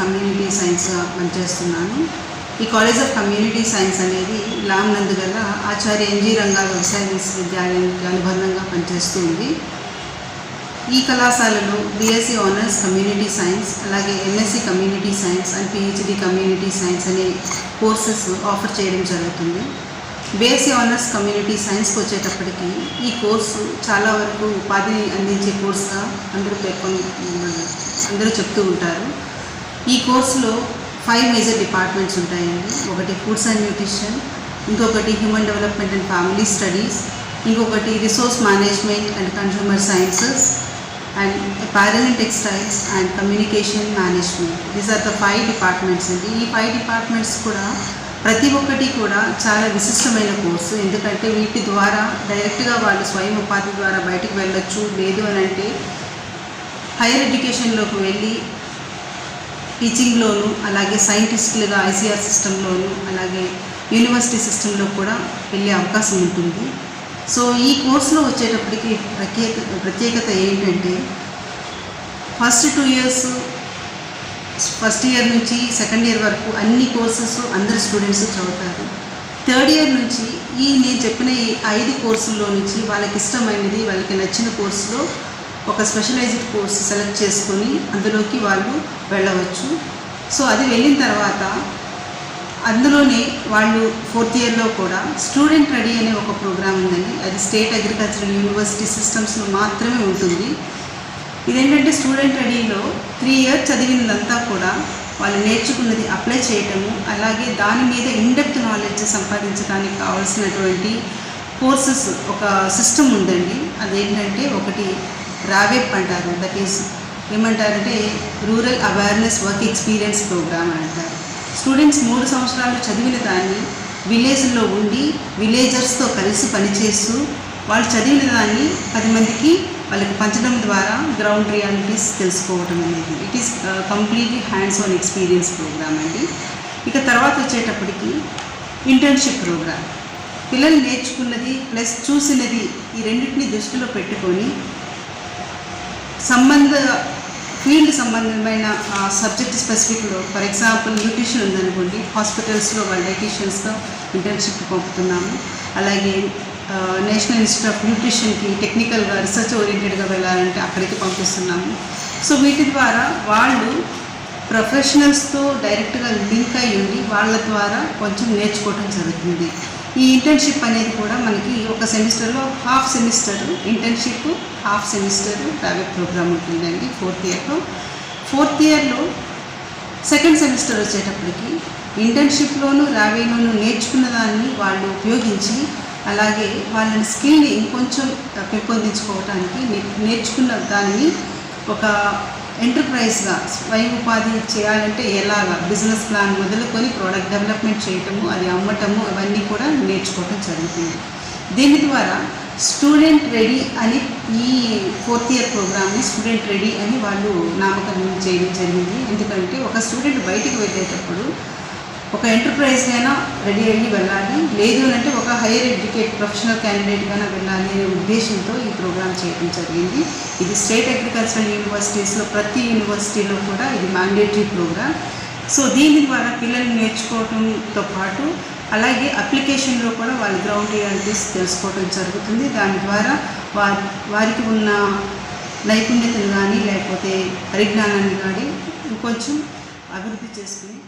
Community సైన్స్గా పనిచేస్తున్నాను. ఈ college of community science అనేది లామ్ నందు గల ఆచార్య ఎన్జీ రంగా వ్యవసాయ విశ్వవిద్యాలయానికి అనుబంధంగా పనిచేస్తుంది ఈ కళాశాలలో బీఎస్సీ ఆనర్స్ కమ్యూనిటీ సైన్స్ అలాగే MSc community science and PhD community science అనే కోర్సెస్ ఆఫర్ చేయడం జరుగుతుంది. బీఎస్సీ ఆనర్స్ కమ్యూనిటీ సైన్స్కి వచ్చేటప్పటికి ఈ కోర్సు చాలా వరకు ఉపాధిని అందించే కోర్సుగా అందరూ పేర్కొని అందరూ చెప్తూ ఉంటారు. ఈ కోర్సులో ఫైవ్ మేజర్ డిపార్ట్మెంట్స్ ఉంటాయండి. ఒకటి ఫుడ్స్ అండ్ న్యూట్రిషన్ ఇంకొకటి human development and family studies ఇంకొకటి resource management and consumer sciences and apparel and textiles and communication management these are the five departments అండి. ఈ ఫైవ్ డిపార్ట్మెంట్స్ కూడా ప్రతి ఒక్కటి కూడా చాలా విశిష్టమైన కోర్సు. ఎందుకంటే వీటి ద్వారా డైరెక్ట్గా వాళ్ళు స్వయం ఉపాధి ద్వారా బయటకు వెళ్ళొచ్చు. లేదు అని అంటే హైయర్ ఎడ్యుకేషన్లోకి వెళ్ళి టీచింగ్లోను అలాగే సైంటిస్టులుగా ఐసీఆర్ సిస్టంలోను అలాగే యూనివర్సిటీ సిస్టంలో కూడా వెళ్ళే అవకాశం ఉంటుంది. సో ఈ కోర్సులో వచ్చేటప్పటికి ప్రత్యేక ప్రత్యేకత ఏంటంటే first two years first year నుంచి సెకండ్ ఇయర్ వరకు అన్ని కోర్సెస్ అందరు స్టూడెంట్స్ చదువుతారు. థర్డ్ ఇయర్ నుంచి ఈ నేను చెప్పిన ఈ ఐదు కోర్సుల్లో నుంచి వాళ్ళకి ఇష్టమైనది వాళ్ళకి నచ్చిన కోర్సులో ఒక స్పెషలైజ్డ్ కోర్సు సెలెక్ట్ చేసుకొని అందులోకి వాళ్ళు వెళ్ళవచ్చు. సో అది వెళ్ళిన తర్వాత అందులోనే వాళ్ళు ఫోర్త్ ఇయర్లో కూడా స్టూడెంట్ రెడీ అనే ఒక ప్రోగ్రామ్ ఉందండి. అది స్టేట్ అగ్రికల్చరల్ యూనివర్సిటీ సిస్టమ్స్లో మాత్రమే ఉంటుంది. ఇదేంటంటే స్టూడెంట్ రెడీలో త్రీ ఇయర్స్ చదివినదంతా కూడా వాళ్ళు నేర్చుకున్నది అప్లై చేయటము అలాగే దాని మీద ఇన్డెప్త్ నాలెడ్జ్ సంపాదించడానికి కావాల్సినటువంటి కోర్సెస్ ఒక సిస్టమ్ ఉందండి. అదేంటంటే ఒకటి రావెప్ అంటారు. దట్ ఈస్ ఏమంటారంటే rural awareness work experience programme అని అంటారు. స్టూడెంట్స్ మూడు సంవత్సరాలు చదివిన దాన్ని విలేజ్లో ఉండి విలేజర్స్తో కలిసి పనిచేస్తూ వాళ్ళు చదివిన దాన్ని పది మందికి వాళ్ళకి పంచడం ద్వారా గ్రౌండ్ రియాలిటీస్ తెలుసుకోవటం అనేది. It is completely hands on experience programme అండి. ఇక తర్వాత వచ్చేటప్పటికి ఇంటర్న్షిప్ ప్రోగ్రామ్ పిల్లలు నేర్చుకున్నది ప్లస్ చూసినది ఈ రెండింటిని దృష్టిలో పెట్టుకొని సంబంధ ఫీల్డ్ సంబంధమైన సబ్జెక్ట్ స్పెసిఫిక్లో ఫర్ ఎగ్జాంపుల్ న్యూట్రిషన్ ఉందనుకోండి హాస్పిటల్స్లో వాళ్ళ డైటీషియన్స్తో ఇంటర్న్షిప్ పంపుతున్నాము. అలాగే నేషనల్ ఇన్స్టిట్యూట్ ఆఫ్ న్యూట్రిషన్కి టెక్నికల్గా రీసెర్చ్ ఓరియంటెడ్గా వెళ్ళాలంటే అక్కడికి పంపిస్తున్నాము. సో వీటి ద్వారా వాళ్ళు ప్రొఫెషనల్స్తో డైరెక్ట్గా లింక్ అయి ఉండి వాళ్ళ ద్వారా కొంచెం నేర్చుకోవడం జరుగుతుంది. ఈ ఇంటర్న్షిప్ అనేది కూడా మనకి ఒక సెమిస్టర్లో half semester internship half semester private programme ఉంటుందండి ఫోర్త్ ఇయర్లో. ఫోర్త్ ఇయర్లో సెకండ్ సెమిస్టర్ వచ్చేటప్పటికి ఇంటర్న్షిప్లోను రావేలోను నేర్చుకున్న దాన్ని వాళ్ళు ఉపయోగించి అలాగే వాళ్ళని స్కిల్ని ఇంకొంచెం పెంపొందించుకోవటానికి నేర్చుకున్న దాన్ని ఒక ఎంటర్ప్రైజ్గా స్వయం ఉపాధి చేయాలంటే ఎలాగా బిజినెస్ ప్లాన్ మొదలుకొని ప్రోడక్ట్ డెవలప్మెంట్ చేయటము అది అమ్మటము అవన్నీ కూడా నేర్చుకోవటం జరుగుతుంది. దీని ద్వారా స్టూడెంట్ రెడీ అని ఈ ఫోర్త్ ఇయర్ ప్రోగ్రామ్ని స్టూడెంట్ రెడీ అని వాళ్ళు నామకరణం చేయడం జరిగింది. ఎందుకంటే ఒక స్టూడెంట్ బయటికి వెళ్ళేటప్పుడు ఒక ఎంటర్ప్రైజ్ అయినా రెడీ అయ్యి వెళ్ళాలి. లేదు అంటే ఒక హైయర్ ఎడ్యుకేట్ ప్రొఫెషనల్ క్యాండిడేట్గానే వెళ్ళాలి అనే ఉద్దేశంతో ఈ ప్రోగ్రామ్ చేయడం జరిగింది. ఇది స్టేట్ అగ్రికల్చరల్ యూనివర్సిటీస్లో ప్రతి యూనివర్సిటీలో కూడా ఇది మ్యాండేటరీ ప్రోగ్రామ్. సో దీని ద్వారా పిల్లలు నేర్చుకోవడంతో పాటు అలాగే అప్లికేషన్లో కూడా వాళ్ళ గ్రౌండ్ రియాలిటీస్ తెలుసుకోవడం జరుగుతుంది. దాని ద్వారా వారి వారికి ఉన్న నైపుణ్యతను కానీ లేకపోతే పరిజ్ఞానాన్ని కానీ ఇంకొంచెం అభివృద్ధి చేసుకుని